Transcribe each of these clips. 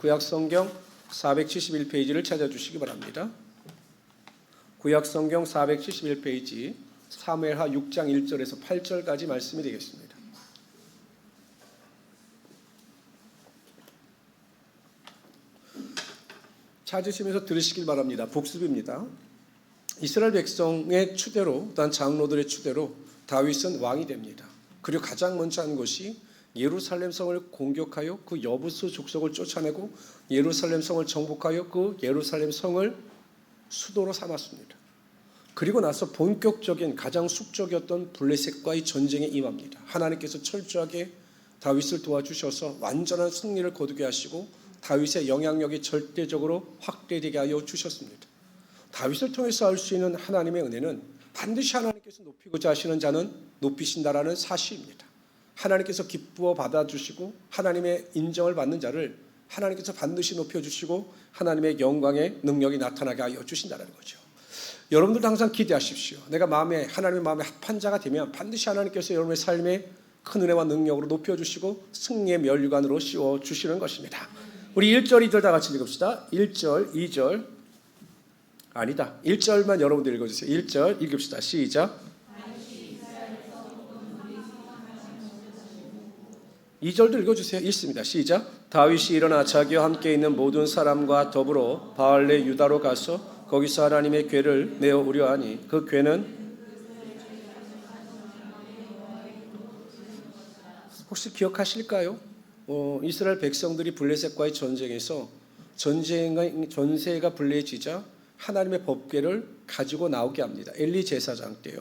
구약 성경 471페이지를 찾아주시기 바랍니다. 구약 성경 471페이지 사무엘하 6장 1절에서 8절까지 말씀이 되겠습니다. 찾으시면서 들으시길 바랍니다. 복습입니다. 이스라엘 백성의 추대로 또한 장로들의 추대로 다윗은 왕이 됩니다. 그리고 가장 먼저 한 것이 예루살렘 성을 공격하여 그 여부수 족속을 쫓아내고 예루살렘 성을 정복하여 그 예루살렘 성을 수도로 삼았습니다. 그리고 나서 본격적인 가장 숙적이었던 블레셋과의 전쟁에 임합니다. 하나님께서 철저하게 다윗을 도와주셔서 완전한 승리를 거두게 하시고 다윗의 영향력이 절대적으로 확대되게 하여 주셨습니다. 다윗을 통해서 알 수 있는 하나님의 은혜는 반드시 하나님께서 높이고자 하시는 자는 높이신다라는 사실입니다. 하나님께서 기쁘어 받아주시고 하나님의 인정을 받는 자를 하나님께서 반드시 높여주시고 하나님의 영광의 능력이 나타나게 하여 주신다는 거죠. 여러분들도 항상 기대하십시오. 내가 마음에 하나님의 마음에 합한 자가 되면 반드시 하나님께서 여러분의 삶에 큰 은혜와 능력으로 높여주시고 승리의 면류관으로 씌워 주시는 것입니다. 우리 1절, 2절 다 같이 읽읍시다. 1절, 2절. 아니다. 1절만 여러분들 읽어주세요. 1절 읽읍시다. 시작. 2절도 읽어주세요. 읽습니다. 시작. 다윗이 일어나 자기와 함께 있는 모든 사람과 더불어 바알레 유다로 가서 거기서 하나님의 괴를 내어 우려하니 그 괴는 혹시 기억하실까요? 어, 이스라엘 백성들이 블레셋과의 전쟁에서 전쟁 전세가 불리해지자 하나님의 법궤를 가지고 나오게 합니다. 엘리 제사장 때요.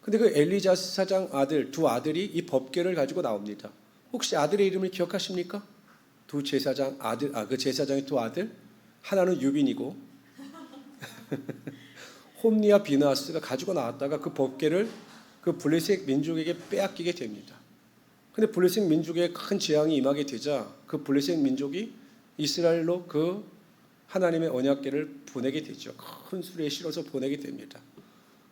근데 그 엘리 제사장 아들 두 아들이 이 법궤를 가지고 나옵니다. 혹시 아들의 이름을 기억하십니까? 두 제사장 아들 아 그 제사장의 두 아들 하나는 유빈이고 홈니와 비나스가 가지고 나왔다가 그 법궤를 그 블레셋 민족에게 빼앗기게 됩니다. 근데 블레셋 민족에 큰 재앙이 임하게 되자 그 블레셋 민족이 이스라엘로 그 하나님의 언약궤를 보내게 되죠. 큰 수레에 실어서 보내게 됩니다.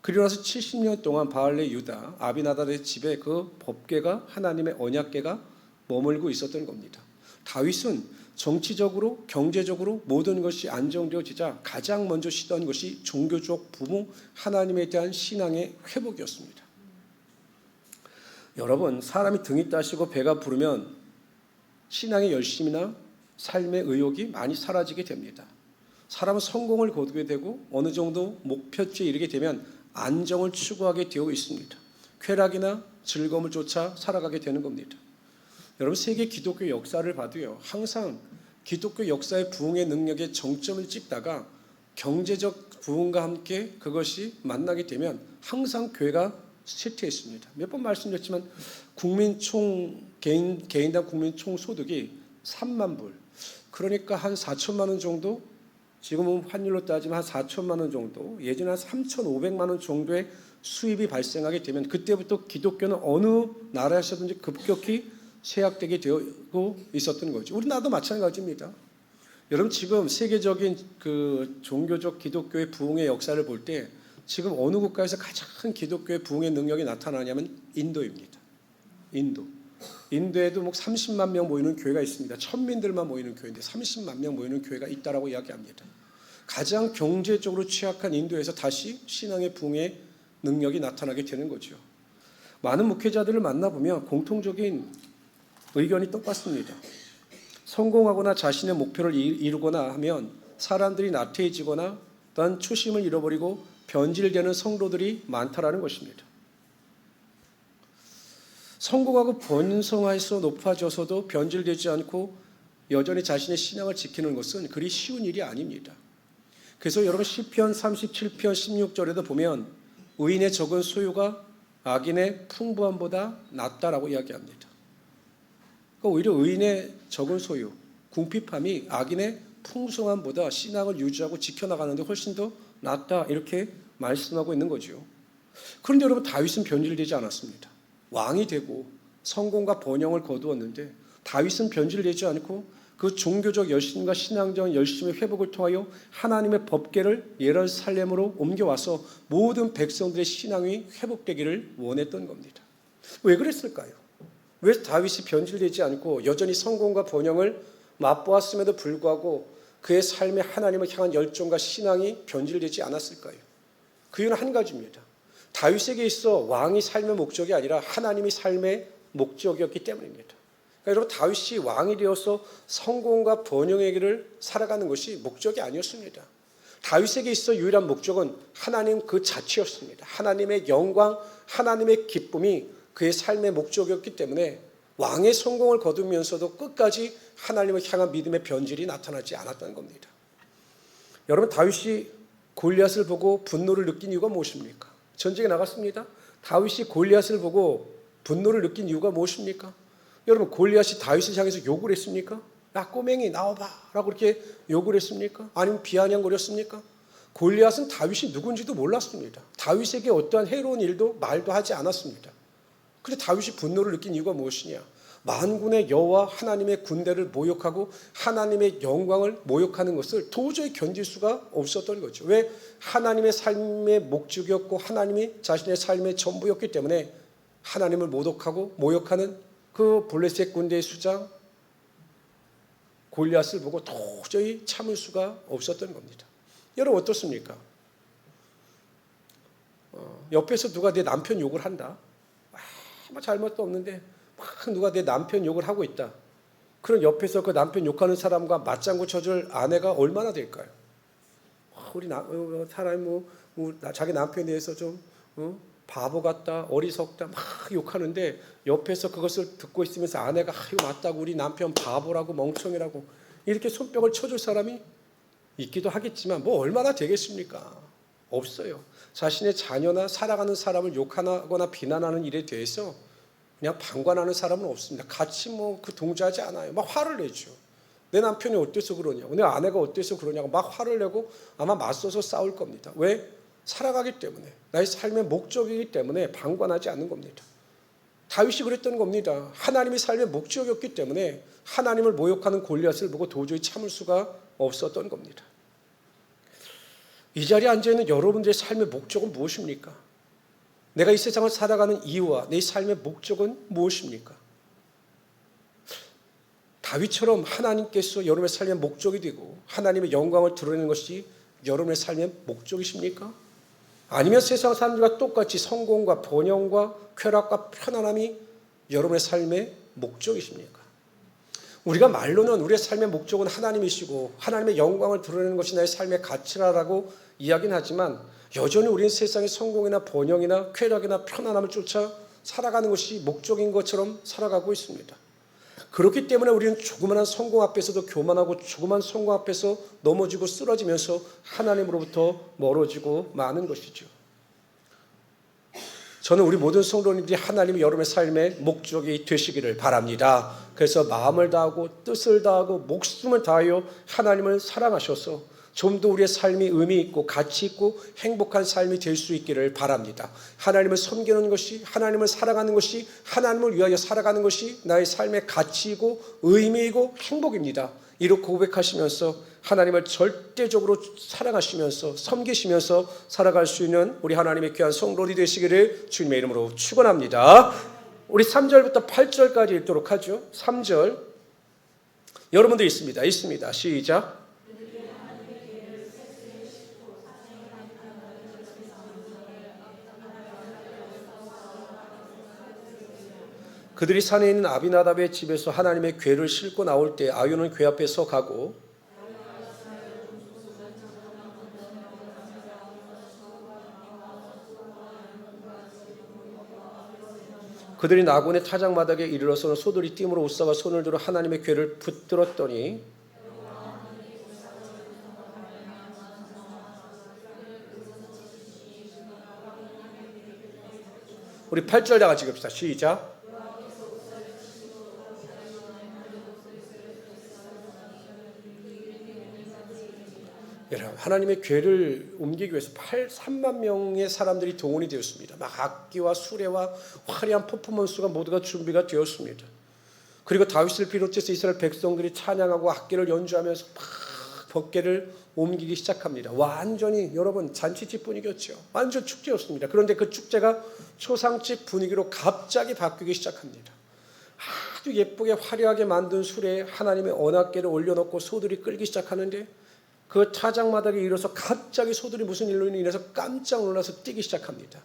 그리고 나서 70년 동안 바알레 유다 아비나답의 집에 그 법궤가 하나님의 언약궤가 머물고 있었던 겁니다. 다윗은 정치적으로 경제적으로 모든 것이 안정되어지자 가장 먼저 시도한 것이 종교적 부모 하나님에 대한 신앙의 회복이었습니다. 여러분 사람이 등이 따시고 배가 부르면 신앙의 열심이나 삶의 의욕이 많이 사라지게 됩니다. 사람은 성공을 거두게 되고 어느 정도 목표치에 이르게 되면 안정을 추구하게 되어 있습니다. 쾌락이나 즐거움을 쫓아 살아가게 되는 겁니다. 여러분 세계 기독교 역사를 봐도요. 항상 기독교 역사의 부흥의 능력의 정점을 찍다가 경제적 부흥과 함께 그것이 만나게 되면 항상 교회가 쇠퇴했습니다. 몇 번 말씀드렸지만 국민 총 개인 개인당 국민 총 소득이 3만 불. 그러니까 한 4천만 원 정도 지금은 환율로 따지면 한 4천만 원 정도, 예전에 한 3,500만 원 정도의 수입이 발생하게 되면 그때부터 기독교는 어느 나라에서든지 급격히 쇠약되게 되고 있었던 거죠. 우리나라도 마찬가지입니다. 여러분 지금 세계적인 그 종교적 기독교의 부흥의 역사를 볼 때 지금 어느 국가에서 가장 기독교의 부흥의 능력이 나타나냐면 인도입니다. 인도. 인도에도 뭐 30만 명 모이는 교회가 있습니다. 천민들만 모이는 교회인데 30만 명 모이는 교회가 있다라고 이야기합니다. 가장 경제적으로 취약한 인도에서 다시 신앙의 붕의 능력이 나타나게 되는 거죠. 많은 목회자들을 만나보면 공통적인 의견이 똑같습니다. 성공하거나 자신의 목표를 이루거나 하면 사람들이 나태해지거나 또한 초심을 잃어버리고 변질되는 성도들이 많다라는 것입니다. 성공하고 번성해서 높아져서도 변질되지 않고 여전히 자신의 신앙을 지키는 것은 그리 쉬운 일이 아닙니다. 그래서 여러분 시편 37편 16절에도 보면 의인의 적은 소유가 악인의 풍부함보다 낫다라고 이야기합니다. 그러니까 오히려 의인의 적은 소유, 궁핍함이 악인의 풍성함보다 신앙을 유지하고 지켜나가는데 훨씬 더 낫다 이렇게 말씀하고 있는 거죠. 그런데 여러분 다윗은 변질되지 않았습니다. 왕이 되고 성공과 번영을 거두었는데 다윗은 변질되지 않고 그 종교적 열심과 신앙적 열심의 회복을 통하여 하나님의 법계를 예루살렘으로 옮겨와서 모든 백성들의 신앙이 회복되기를 원했던 겁니다. 왜 그랬을까요? 왜 다윗이 변질되지 않고 여전히 성공과 번영을 맛보았음에도 불구하고 그의 삶에 하나님을 향한 열정과 신앙이 변질되지 않았을까요? 그 이유는 한 가지입니다. 다윗에게 있어 왕이 삶의 목적이 아니라 하나님이 삶의 목적이었기 때문입니다. 그러니까 여러분 다윗이 왕이 되어서 성공과 번영의 길을 살아가는 것이 목적이 아니었습니다. 다윗에게 있어 유일한 목적은 하나님 그 자체였습니다. 하나님의 영광, 하나님의 기쁨이 그의 삶의 목적이었기 때문에 왕의 성공을 거두면서도 끝까지 하나님을 향한 믿음의 변질이 나타나지 않았다는 겁니다. 여러분 다윗이 골리앗을 보고 분노를 느낀 이유가 무엇입니까? 전쟁에 나갔습니다. 다윗이 골리앗을 보고 분노를 느낀 이유가 무엇입니까? 여러분 골리앗이 다윗을 향해서 욕을 했습니까? 야 꼬맹이 나와봐 라고 이렇게 욕을 했습니까? 아니면 비아냥거렸습니까? 골리앗은 다윗이 누군지도 몰랐습니다. 다윗에게 어떠한 해로운 일도 말도 하지 않았습니다. 그런데 다윗이 분노를 느낀 이유가 무엇이냐? 만군의 여호와 하나님의 군대를 모욕하고 하나님의 영광을 모욕하는 것을 도저히 견딜 수가 없었던 거죠. 왜? 하나님의 삶의 목적이었고 하나님이 자신의 삶의 전부였기 때문에 하나님을 모독하고 모욕하는 그 블레셋 군대의 수장 골리앗을 보고 도저히 참을 수가 없었던 겁니다. 여러분 어떻습니까? 어, 옆에서 누가 내 남편 욕을 한다. 아무 잘못도 없는데 막 누가 내 남편 욕을 하고 있다. 그런 옆에서 그 남편 욕하는 사람과 맞장구 쳐줄 아내가 얼마나 될까요? 아, 우리 나, 어, 사람이 뭐, 뭐 나- 자기 남편에 대해서 좀 어? 바보 같다, 어리석다 막 욕하는데 옆에서 그것을 듣고 있으면서 아내가 아, 이거 맞다고 우리 남편 바보라고 멍청이라고 이렇게 손뼉을 쳐줄 사람이 있기도 하겠지만 뭐 얼마나 되겠습니까? 없어요. 자신의 자녀나 살아가는 사람을 욕하거나 비난하는 일에 대해서 그냥 방관하는 사람은 없습니다. 같이 뭐 그 동조하지 않아요. 막 화를 내죠. 내 남편이 어때서 그러냐고, 내 아내가 어때서 그러냐고 막 화를 내고 아마 맞서서 싸울 겁니다. 왜? 살아가기 때문에 나의 삶의 목적이기 때문에 방관하지 않는 겁니다. 다윗이 그랬던 겁니다. 하나님이 삶의 목적이었기 때문에 하나님을 모욕하는 골리앗을 보고 도저히 참을 수가 없었던 겁니다. 이 자리에 앉아 있는 여러분들의 삶의 목적은 무엇입니까? 내가 이 세상을 살아가는 이유와 내 삶의 목적은 무엇입니까? 다윗처럼 하나님께서 여러분의 삶의 목적이 되고 하나님의 영광을 드러내는 것이 여러분의 삶의 목적이십니까? 아니면 세상 사람들과 똑같이 성공과 번영과 쾌락과 편안함이 여러분의 삶의 목적이십니까? 우리가 말로는 우리의 삶의 목적은 하나님이시고 하나님의 영광을 드러내는 것이 나의 삶의 가치라고 이야기는 하지만 여전히 우리는 세상의 성공이나 번영이나 쾌락이나 편안함을 쫓아 살아가는 것이 목적인 것처럼 살아가고 있습니다. 그렇기 때문에 우리는 조그마한 성공 앞에서도 교만하고 조그만 성공 앞에서 넘어지고 쓰러지면서 하나님으로부터 멀어지고 마는 것이죠. 저는 우리 모든 성도님들이 하나님이 여러분의 삶의 목적이 되시기를 바랍니다. 그래서 마음을 다하고 뜻을 다하고 목숨을 다하여 하나님을 사랑하셔서 좀 더 우리의 삶이 의미 있고 가치 있고 행복한 삶이 될 수 있기를 바랍니다. 하나님을 섬기는 것이 하나님을 사랑하는 것이 하나님을 위하여 살아가는 것이 나의 삶의 가치이고 의미이고 행복입니다. 이렇게 고백하시면서 하나님을 절대적으로 사랑하시면서 섬기시면서 살아갈 수 있는 우리 하나님의 귀한 성도들이 되시기를 주님의 이름으로 축원합니다. 우리 3절부터 8절까지 읽도록 하죠. 3절 여러분들 있습니다. 있습니다. 시작. 그들이 산에 있는 아비나답의 집에서 하나님의 궤를 싣고 나올 때 아유는 궤 앞에 서 가고 그들이 나곤의 타작마당에 이르러서는 소들이 띠으로 웃사가 손을 들어 하나님의 궤를 붙들었더니 우리 8절 다 같이 봅시다. 시작. 여러분 하나님의 궤를 옮기기 위해서 8, 3만 명의 사람들이 동원이 되었습니다. 막 악기와 수레와 화려한 퍼포먼스가 모두가 준비가 되었습니다. 그리고 다윗을 비롯해서 이스라엘 백성들이 찬양하고 악기를 연주하면서 막 법궤를 옮기기 시작합니다. 완전히 여러분 잔치집 분위기였죠. 완전 축제였습니다. 그런데 그 축제가 초상집 분위기로 갑자기 바뀌기 시작합니다. 아주 예쁘게 화려하게 만든 술에 하나님의 언약궤를 올려놓고 소들이 끌기 시작하는데 그 타작마당에 이르러서 갑자기 소들이 무슨 일로 인해서 깜짝 놀라서 뛰기 시작합니다.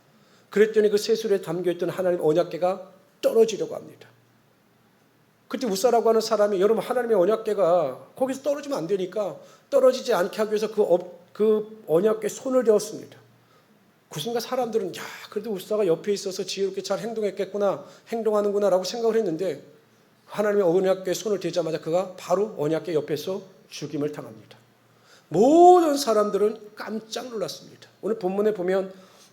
그랬더니 그 새술에 담겨있던 하나님 언약궤가 떨어지려고 합니다. 그때 우사라고 하는 사람이 여러분 하나님의 언약궤가 거기서 떨어지면 안 되니까 떨어지지 않게 하기 위해서 그, 업, 그 언약궤 손을 대었습니다. 그 순간 사람들은 야 그래도 우사가 옆에 있어서 지혜롭게 잘 행동했겠구나 행동하는구나라고 생각을 했는데 하나님의 언약궤 손을 대자마자 그가 바로 언약궤 옆에서 죽임을 당합니다. 모든 사람들은 깜짝 놀랐습니다. 오늘 본문에 보면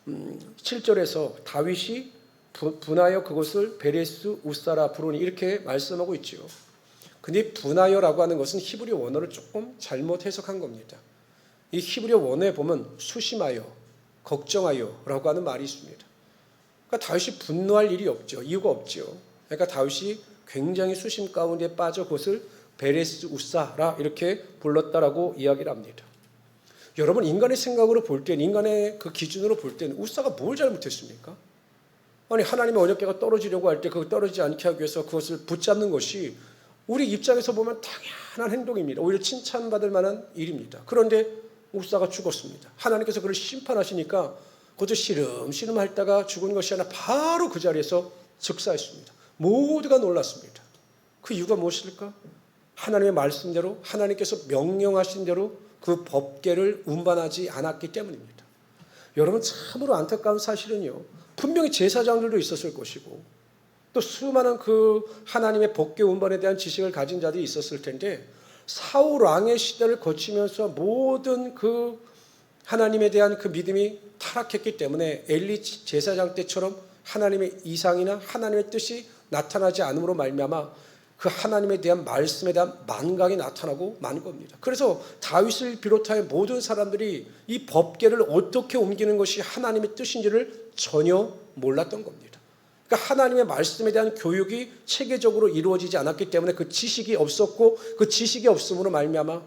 음, 7절에서 다윗이 부- 분하여 그것을 베레스 우사라 부르니 이렇게 말씀하고 있지요. 근데 분하여라고 하는 것은 히브리 원어를 조금 잘못 해석한 겁니다. 이 히브리 원어에 보면 수심하여, 걱정하여라고 하는 말이 있습니다. 그러니까 다윗이 분노할 일이 없죠. 이유가 없죠. 그러니까 다윗이 굉장히 수심 가운데 빠져 그것을 베레스 우사라 이렇게 불렀다라고 이야기를 합니다. 여러분 인간의 생각으로 볼 때는 인간의 그 기준으로 볼 때는 우사가 뭘 잘못했습니까? 아니 하나님의 언약궤가 떨어지려고 할 때 그거 떨어지지 않게 하기 위해서 그것을 붙잡는 것이 우리 입장에서 보면 당연한 행동입니다. 오히려 칭찬받을 만한 일입니다. 그런데 우사가 죽었습니다. 하나님께서 그를 심판하시니까 그것도 시름시름 핥다가 죽은 것이 아니라 바로 그 자리에서 즉사했습니다. 모두가 놀랐습니다. 그 이유가 무엇일까? 하나님의 말씀대로 하나님께서 명령하신 대로 그 법계를 운반하지 않았기 때문입니다. 여러분 참으로 안타까운 사실은요. 분명히 제사장들도 있었을 것이고 또 수많은 그 하나님의 법계 운반에 대한 지식을 가진 자들이 있었을 텐데 사울 왕의 시대를 거치면서 모든 그 하나님에 대한 그 믿음이 타락했기 때문에 엘리 제사장 때처럼 하나님의 이상이나 하나님의 뜻이 나타나지 않음으로 말미암아 그 하나님에 대한 말씀에 대한 만각이 나타나고 만 겁니다. 그래서 다윗을 비롯하여 모든 사람들이 이 법계를 어떻게 옮기는 것이 하나님의 뜻인지를 전혀 몰랐던 겁니다. 그러니까 하나님의 말씀에 대한 교육이 체계적으로 이루어지지 않았기 때문에 그 지식이 없었고 그 지식이 없음으로 말미암아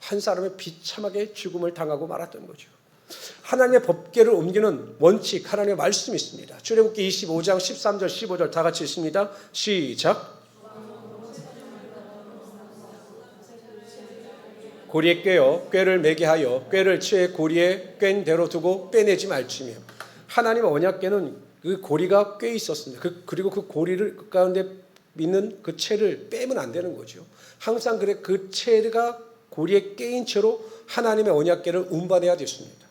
한 사람의 비참하게 죽음을 당하고 말았던 거죠. 하나님의 법계를 옮기는 원칙 하나님의 말씀이 있습니다. 출애굽기 25장 13절 15절 다 같이 읽습니다. 시작. 고리에 꿰어 꾀를 매게 하여 꾀를 치에 고리에 꿰인 대로 두고 빼내지 말지며 하나님의 언약궤는 그 고리가 꽤 있었습니다. 그, 그리고 그 고리를 그 가운데 있는 그 채를 빼면 안 되는 거죠. 항상 그래 그 채가 고리에 깨인 채로 하나님의 언약궤를 운반해야 됐습니다.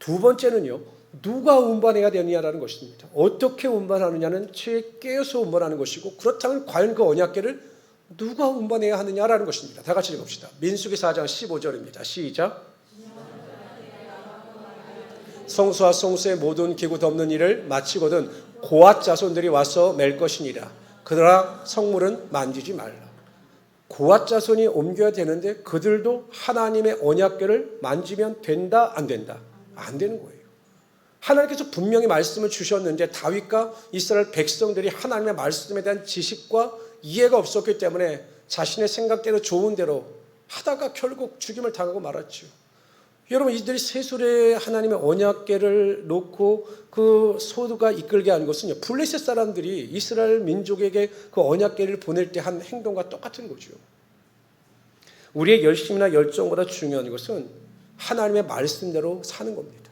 두 번째는요. 누가 운반해야 되느냐라는 것입니다. 어떻게 운반하느냐는 채에 깨어서 운반하는 것이고 그렇다면 과연 그 언약궤를 누가 운반해야 하느냐라는 것입니다. 다 같이 읽읍시다. 민수기 4장 15절입니다. 시작. 성수와 성수의 모든 기구 덮는 일을 마치거든 고앗 자손들이 와서 맬 것이니라. 그러나 성물은 만지지 말라. 고앗 자손이 옮겨야 되는데 그들도 하나님의 언약궤를 만지면 된다 안 된다 안 되는 거예요. 하나님께서 분명히 말씀을 주셨는데 다윗과 이스라엘 백성들이 하나님의 말씀에 대한 지식과 이해가 없었기 때문에 자신의 생각대로 좋은 대로 하다가 결국 죽임을 당하고 말았죠. 여러분 이들이 세술에 하나님의 언약궤를 놓고 그 소두가 이끌게 한 것은요 블레셋 사람들이 이스라엘 민족에게 그 언약궤를 보낼 때 한 행동과 똑같은 거죠. 우리의 열심이나 열정보다 중요한 것은 하나님의 말씀대로 사는 겁니다.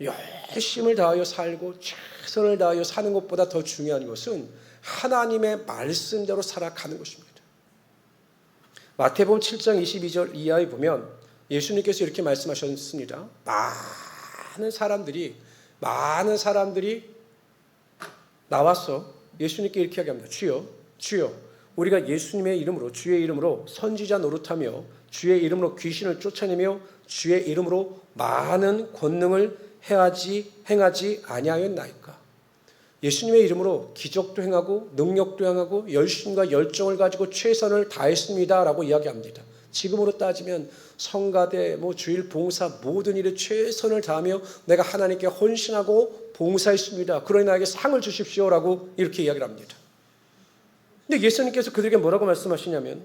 열심을 다하여 살고 최선을 다하여 사는 것보다 더 중요한 것은 하나님의 말씀대로 살아가는 것입니다. 마태복음 7장 22절 이하에 보면 예수님께서 이렇게 말씀하셨습니다. 많은 사람들이 많은 사람들이 나와서 예수님께 이렇게 이야기합니다. 주여, 주여, 우리가 예수님의 이름으로 주의 이름으로 선지자 노릇하며 주의 이름으로 귀신을 쫓아내며 주의 이름으로 많은 권능을 행하지 행하지 아니하였나이까. 예수님의 이름으로 기적도 행하고 능력도 행하고 열심과 열정을 가지고 최선을 다했습니다라고 이야기합니다. 지금으로 따지면 성가대, 뭐 주일 봉사 모든 일에 최선을 다하며 내가 하나님께 헌신하고 봉사했습니다. 그러니 나에게 상을 주십시오라고 이렇게 이야기를 합니다. 근데 예수님께서 그들에게 뭐라고 말씀하시냐면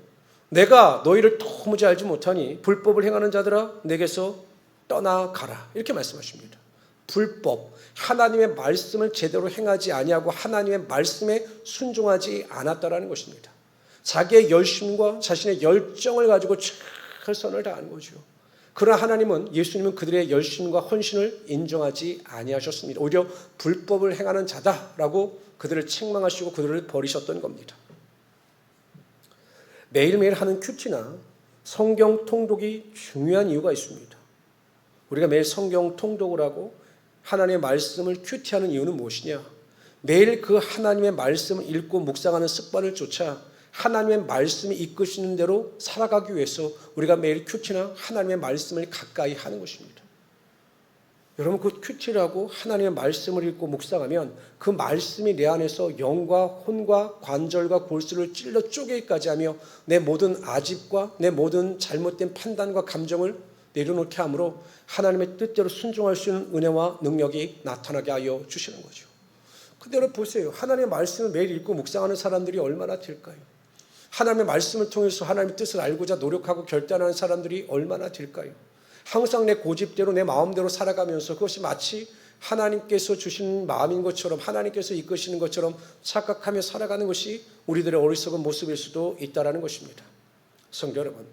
내가 너희를 도무지 알지 못하니 불법을 행하는 자들아 내게서 떠나가라 이렇게 말씀하십니다. 불법, 하나님의 말씀을 제대로 행하지 아니하고 하나님의 말씀에 순종하지 않았다라는 것입니다. 자기의 열심과 자신의 열정을 가지고 최선을 다하는 거죠. 그러나 하나님은 예수님은 그들의 열심과 헌신을 인정하지 아니하셨습니다. 오히려 불법을 행하는 자다라고 그들을 책망하시고 그들을 버리셨던 겁니다. 매일매일 하는 큐티나 성경 통독이 중요한 이유가 있습니다. 우리가 매일 성경 통독을 하고 하나님의 말씀을 큐티하는 이유는 무엇이냐? 매일 그 하나님의 말씀을 읽고 묵상하는 습관을 쫓아 하나님의 말씀이 이끄시는 대로 살아가기 위해서 우리가 매일 큐티나 하나님의 말씀을 가까이 하는 것입니다. 여러분 그 큐티라고 하나님의 말씀을 읽고 묵상하면 그 말씀이 내 안에서 영과 혼과 관절과 골수를 찔러 쪼개기까지 하며 내 모든 아집과 내 모든 잘못된 판단과 감정을 내려놓게 함으로 하나님의 뜻대로 순종할 수 있는 은혜와 능력이 나타나게 하여 주시는 거죠. 여러분 보세요. 하나님의 말씀을 매일 읽고 묵상하는 사람들이 얼마나 될까요? 하나님의 말씀을 통해서 하나님의 뜻을 알고자 노력하고 결단하는 사람들이 얼마나 될까요? 항상 내 고집대로 내 마음대로 살아가면서 그것이 마치 하나님께서 주신 마음인 것처럼 하나님께서 이끄시는 것처럼 착각하며 살아가는 것이 우리들의 어리석은 모습일 수도 있다라는 것입니다. 성도 여러분,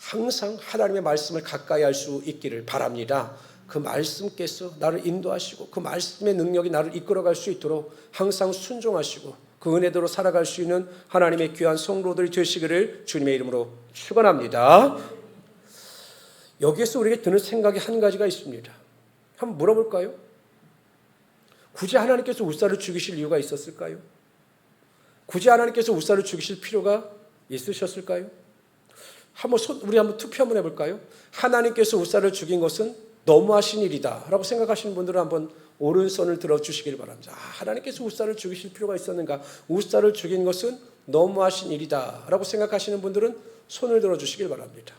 항상 하나님의 말씀을 가까이 할 수 있기를 바랍니다. 그 말씀께서 나를 인도하시고 그 말씀의 능력이 나를 이끌어갈 수 있도록 항상 순종하시고 그 은혜대로 살아갈 수 있는 하나님의 귀한 성도들이 되시기를 주님의 이름으로 축원합니다. 여기에서 우리에게 드는 생각이 한 가지가 있습니다. 한번 물어볼까요? 굳이 하나님께서 우사를 죽이실 이유가 있었을까요? 굳이 하나님께서 우사를 죽이실 필요가 있으셨을까요? 한번 손, 우리 한번 투표 한번 해볼까요? 하나님께서 우사를 죽인 것은 너무하신 일이다라고 생각하시는 분들은 한번 오른손을 들어주시길 바랍니다. 아, 하나님께서 우사를 죽이실 필요가 있었는가? 우사를 죽인 것은 너무하신 일이다라고 생각하시는 분들은 손을 들어주시길 바랍니다.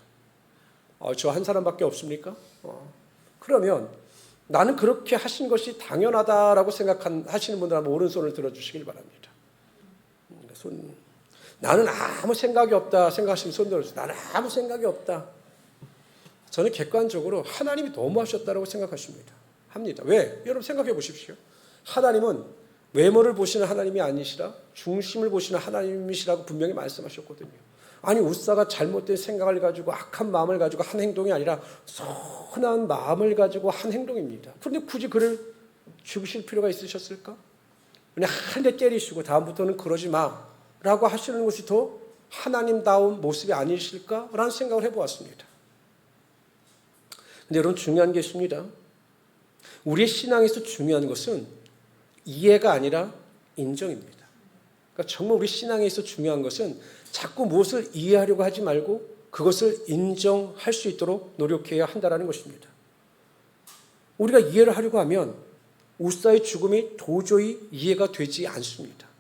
어, 저한 사람밖에 없습니까? 어, 그러면 나는 그렇게 하신 것이 당연하다라고 생각하시는 분들 한번 오른손을 들어주시길 바랍니다. 음, 손, 나는 아무 생각이 없다 생각하시면 손 들어주세요. 나는 아무 생각이 없다. 저는 객관적으로 하나님이 너무하셨다라고 생각하십니다. 합니다. 왜? 여러분 생각해 보십시오. 하나님은 외모를 보시는 하나님이 아니시라 중심을 보시는 하나님이시라고 분명히 말씀하셨거든요. 아니 우사가 잘못된 생각을 가지고 악한 마음을 가지고 한 행동이 아니라 선한 마음을 가지고 한 행동입니다. 그런데 굳이 그를 죽이실 필요가 있으셨을까? 그냥 한대 때리시고 다음부터는 그러지 마 라고 하시는 것이 더 하나님다운 모습이 아니실까라는 생각을 해보았습니다. 근데 여러분 중요한 게 있습니다. 우리의 신앙에서 중요한 것은 이해가 아니라 인정입니다. 그러니까 정말 우리 신앙에서 중요한 것은 자꾸 무엇을 이해하려고 하지 말고 그것을 인정할 수 있도록 노력해야 한다는 것입니다. 우리가 이해를 하려고 하면 우사의 죽음이 도저히 이해가 되지 않습니다.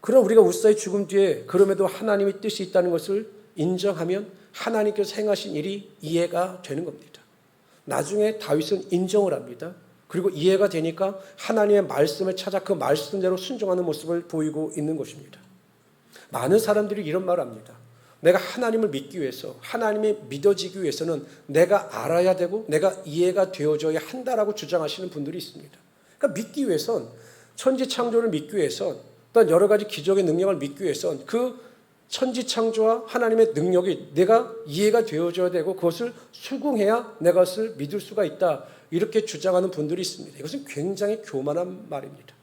그럼 우리가 우사의 죽음 뒤에 그럼에도 하나님의 뜻이 있다는 것을 인정하면 하나님께서 행하신 일이 이해가 되는 겁니다. 나중에 다윗은 인정을 합니다. 그리고 이해가 되니까 하나님의 말씀을 찾아 그 말씀대로 순종하는 모습을 보이고 있는 것입니다. 많은 사람들이 이런 말을 합니다. 내가 하나님을 믿기 위해서, 하나님이 믿어지기 위해서는 내가 알아야 되고 내가 이해가 되어져야 한다라고 주장하시는 분들이 있습니다. 그러니까 믿기 위해선 천지 창조를 믿기 위해선 또한 여러 가지 기적의 능력을 믿기 위해선 그 천지 창조와 하나님의 능력이 내가 이해가 되어져야 되고 그것을 수긍해야 내가 그것을 믿을 수가 있다. 이렇게 주장하는 분들이 있습니다. 이것은 굉장히 교만한 말입니다.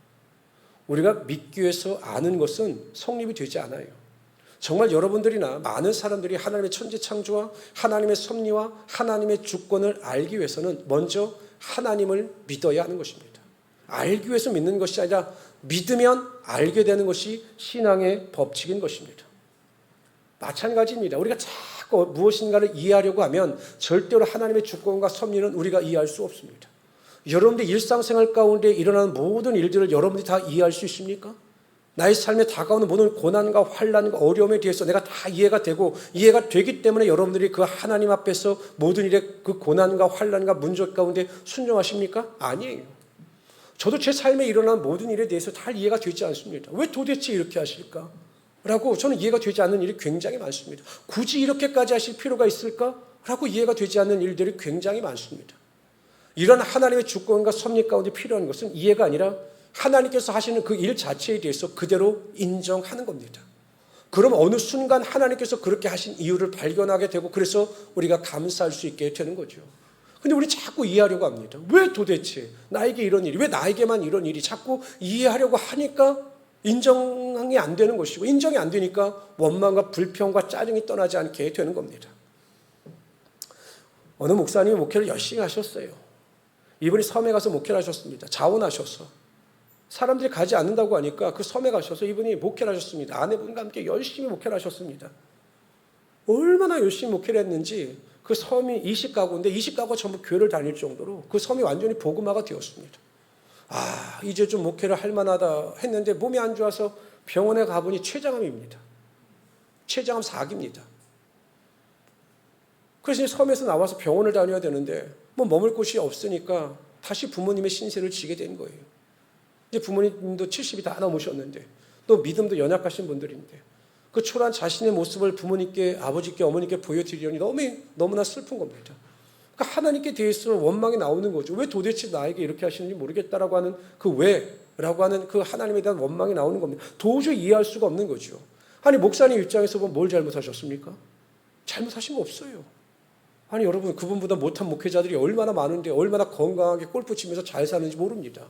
우리가 믿기 위해서 아는 것은 성립이 되지 않아요. 정말 여러분들이나 많은 사람들이 하나님의 천지 창조와 하나님의 섭리와 하나님의 주권을 알기 위해서는 먼저 하나님을 믿어야 하는 것입니다. 알기 위해서 믿는 것이 아니라 믿으면 알게 되는 것이 신앙의 법칙인 것입니다. 마찬가지입니다. 우리가 자꾸 무엇인가를 이해하려고 하면 절대로 하나님의 주권과 섭리는 우리가 이해할 수 없습니다. 여러분들 일상생활 가운데 일어나는 모든 일들을 여러분들이 다 이해할 수 있습니까? 나의 삶에 다가오는 모든 고난과 환란과 어려움에 대해서 내가 다 이해가 되고 이해가 되기 때문에 여러분들이 그 하나님 앞에서 모든 일에 그 고난과 환란과 문제 가운데 순종하십니까? 아니에요. 저도 제 삶에 일어난 모든 일에 대해서 다 이해가 되지 않습니다. 왜 도대체 이렇게 하실까? 라고 저는 이해가 되지 않는 일이 굉장히 많습니다. 굳이 이렇게까지 하실 필요가 있을까? 라고 이해가 되지 않는 일들이 굉장히 많습니다. 이런 하나님의 주권과 섭리 가운데 필요한 것은 이해가 아니라 하나님께서 하시는 그 일 자체에 대해서 그대로 인정하는 겁니다. 그럼 어느 순간 하나님께서 그렇게 하신 이유를 발견하게 되고 그래서 우리가 감사할 수 있게 되는 거죠. 근데 우리 자꾸 이해하려고 합니다. 왜 도대체 나에게 이런 일이, 왜 나에게만 이런 일이 자꾸 이해하려고 하니까 인정이 안 되는 것이고 인정이 안 되니까 원망과 불평과 짜증이 떠나지 않게 되는 겁니다. 어느 목사님이 목회를 열심히 하셨어요. 이분이 섬에 가서 목회를 하셨습니다. 자원하셔서. 사람들이 가지 않는다고 하니까 그 섬에 가셔서 이분이 목회를 하셨습니다. 아내분과 함께 열심히 목회를 하셨습니다. 얼마나 열심히 목회를 했는지 그 섬이 20가구인데 20가구가 전부 교회를 다닐 정도로 그 섬이 완전히 복음화가 되었습니다. 아, 이제 좀 목회를 할 만하다 했는데 몸이 안 좋아서 병원에 가보니 췌장암입니다. 췌장암 4기입니다. 그래서 섬에서 나와서 병원을 다녀야 되는데 뭐 머물 곳이 없으니까 다시 부모님의 신세를 지게 된 거예요. 이제 부모님도 70이 다 넘으셨는데 또 믿음도 연약하신 분들인데 그 초라한 자신의 모습을 부모님께 아버지께 어머니께 보여드리려니 너무 너무나 슬픈 겁니다. 그러니까 하나님께 대해서 원망이 나오는 거죠. 왜 도대체 나에게 이렇게 하시는지 모르겠다라고 하는 그 왜라고 하는 그 하나님에 대한 원망이 나오는 겁니다. 도저히 이해할 수가 없는 거죠. 아니 목사님 입장에서 보면 뭘 잘못하셨습니까? 잘못하신 거 없어요. 아니 여러분 그분보다 못한 목회자들이 얼마나 많은데 얼마나 건강하게 골프 치면서 잘 사는지 모릅니다.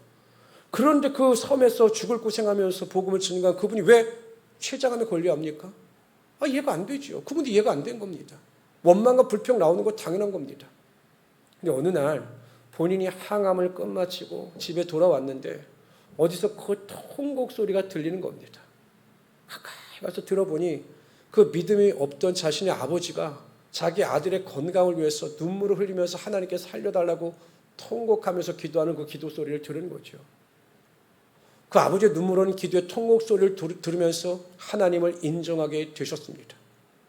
그런데 그 섬에서 죽을 고생하면서 복음을 증거한 그분이 왜 췌장암에 걸려야 합니까? 아, 이해가 안 되죠. 그분도 이해가 안 된 겁니다. 원망과 불평 나오는 거 당연한 겁니다. 근데 어느 날 본인이 항암을 끝마치고 집에 돌아왔는데 어디서 그 통곡 소리가 들리는 겁니다. 가까이 가서 들어보니 그 믿음이 없던 자신의 아버지가 자기 아들의 건강을 위해서 눈물을 흘리면서 하나님께 살려달라고 통곡하면서 기도하는 그 기도 소리를 들은 거죠. 그 아버지의 눈물 어는 기도의 통곡 소리를 들으면서 하나님을 인정하게 되셨습니다.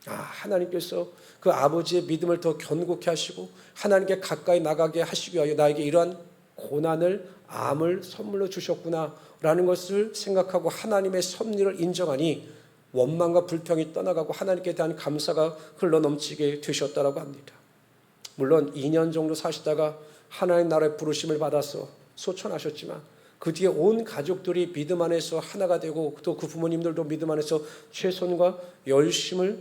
아, 하나님께서 그 아버지의 믿음을 더 견고케 하시고 하나님께 가까이 나가게 하시기 위하여 나에게 이러한 고난을 암을 선물로 주셨구나라는 것을 생각하고 하나님의 섭리를 인정하니 원망과 불평이 떠나가고 하나님께 대한 감사가 흘러 넘치게 되셨다라고 합니다. 물론 2년 정도 사시다가 하나님 나라의 부르심을 받아서 소천하셨지만 그 뒤에 온 가족들이 믿음 안에서 하나가 되고 또 그 부모님들도 믿음 안에서 최선과 열심을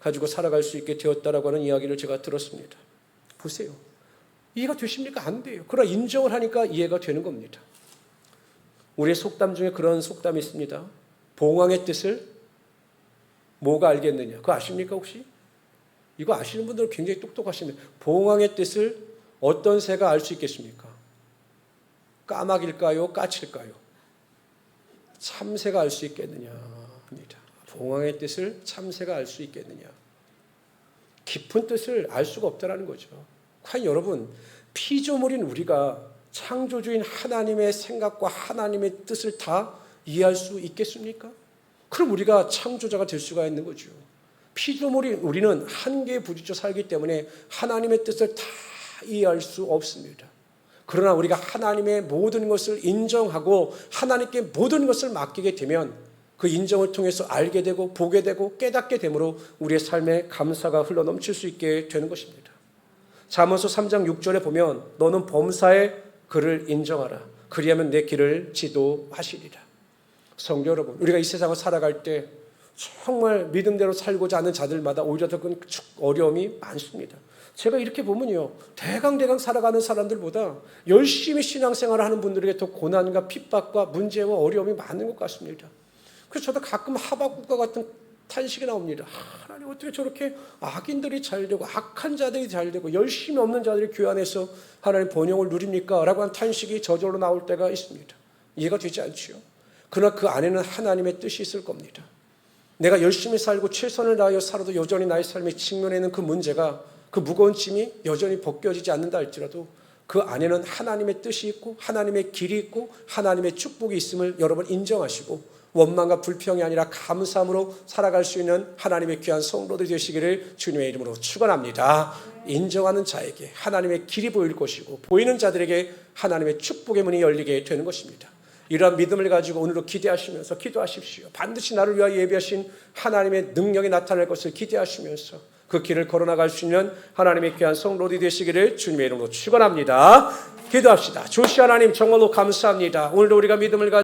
가지고 살아갈 수 있게 되었다라고 하는 이야기를 제가 들었습니다. 보세요. 이해가 되십니까? 안 돼요. 그러나 인정을 하니까 이해가 되는 겁니다. 우리의 속담 중에 그런 속담이 있습니다. 봉황의 뜻을 뭐가 알겠느냐? 그거 아십니까 혹시? 이거 아시는 분들은 굉장히 똑똑하신데 봉황의 뜻을 어떤 새가 알 수 있겠습니까? 까마귀일까요? 까칠까요? 참새가 알 수 있겠느냐 합니다. 봉황의 뜻을 참새가 알 수 있겠느냐? 깊은 뜻을 알 수가 없다라는 거죠. 과연 여러분 피조물인 우리가 창조주인 하나님의 생각과 하나님의 뜻을 다 이해할 수 있겠습니까? 그럼 우리가 창조자가 될 수가 있는 거죠. 피조물인 우리는 한계에 부딪혀 살기 때문에 하나님의 뜻을 다 이해할 수 없습니다. 그러나 우리가 하나님의 모든 것을 인정하고 하나님께 모든 것을 맡기게 되면 그 인정을 통해서 알게 되고 보게 되고 깨닫게 되므로 우리의 삶에 감사가 흘러 넘칠 수 있게 되는 것입니다. 잠언서 3장 6절에 보면 너는 범사의 그를 인정하라. 그리하면 내 길을 지도하시리라. 성도 여러분, 우리가 이 세상을 살아갈 때 정말 믿음대로 살고자 하는 자들마다 오히려 더 큰 어려움이 많습니다. 제가 이렇게 보면요. 대강대강 살아가는 사람들보다 열심히 신앙생활을 하는 분들에게 더 고난과 핍박과 문제와 어려움이 많은 것 같습니다. 그래서 저도 가끔 하박국과 같은 탄식이 나옵니다. 하나님 어떻게 저렇게 악인들이 잘 되고 악한 자들이 잘 되고 열심히 없는 자들이 교회 안에서 하나님 번영을 누립니까? 라고 한 탄식이 저절로 나올 때가 있습니다. 이해가 되지 않지요. 그러나 그 안에는 하나님의 뜻이 있을 겁니다. 내가 열심히 살고 최선을 다하여 살아도 여전히 나의 삶에 직면하는 그 문제가 그 무거운 짐이 여전히 벗겨지지 않는다 할지라도 그 안에는 하나님의 뜻이 있고 하나님의 길이 있고 하나님의 축복이 있음을 여러분 인정하시고 원망과 불평이 아니라 감사함으로 살아갈 수 있는 하나님의 귀한 성도들이 되시기를 주님의 이름으로 축원합니다. 인정하는 자에게 하나님의 길이 보일 것이고 보이는 자들에게 하나님의 축복의 문이 열리게 되는 것입니다. 이러한 믿음을 가지고 오늘도 기대하시면서 기도하십시오. 반드시 나를 위하여 예비하신 하나님의 능력이 나타날 것을 기대하시면서 그 길을 걸어나갈 수 있는 하나님의 귀한 성로디 되시기를 주님의 이름으로 축원합니다. 기도합시다. 주시 하나님 정말로 감사합니다. 오늘도 우리가 믿음을 가